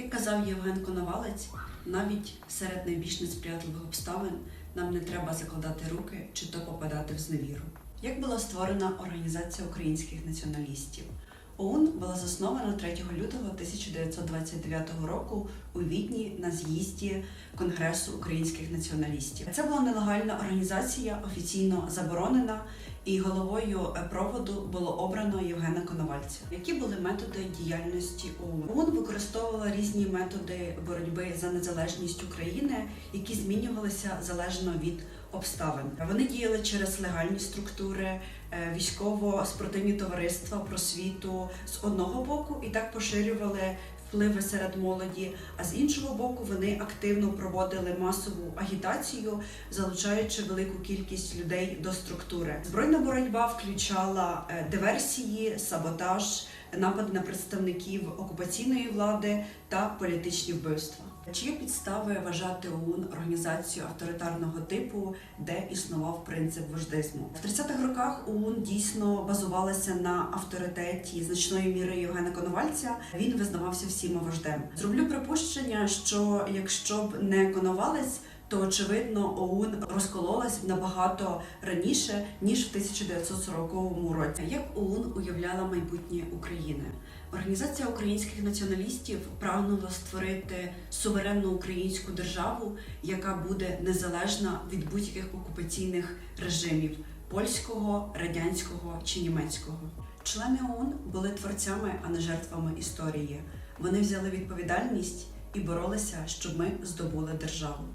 Як казав Євген Коновалець, навіть серед найбільш несприятливих обставин нам не треба закладати руки чи то попадати в зневіру. Як була створена Організація українських націоналістів? ОУН була заснована 3 лютого 1929 року у Відні на з'їзді Конгресу українських націоналістів. Це була нелегальна організація, офіційно заборонена, і головою е, проводу було обрано Євгена Коновальця. Які були методи діяльності ОУН? ОУН використовувала різні методи боротьби за незалежність України, які змінювалися залежно від обставин. Вони діяли через легальні структури, е, військово-спортивні товариства, просвіту з одного боку, і так поширювали впливи серед молоді. А з іншого боку, вони активно проводили масову агітацію, залучаючи велику кількість людей до структури. Збройна боротьба включала е, диверсії, саботаж, напади на представників окупаційної влади та політичні вбивства. Чи є підстави вважати ОУН організацію авторитарного типу, де існував принцип вождизму? В 30-х роках ОУН дійсно базувалася на авторитеті значної міри Євгена Коновальця. Він визнавався всіма вождем. Зроблю припущення, що якщо б не Коновалець, то очевидно ОУН розкололась набагато раніше ніж в 1940 році. Як ОУН уявляла майбутнє України? Організація українських націоналістів прагнула створити суверенну українську державу, яка буде незалежна від будь-яких окупаційних режимів польського, радянського чи німецького. Члени ОУН були творцями, а не жертвами історії. Вони взяли відповідальність і боролися, щоб ми здобули державу.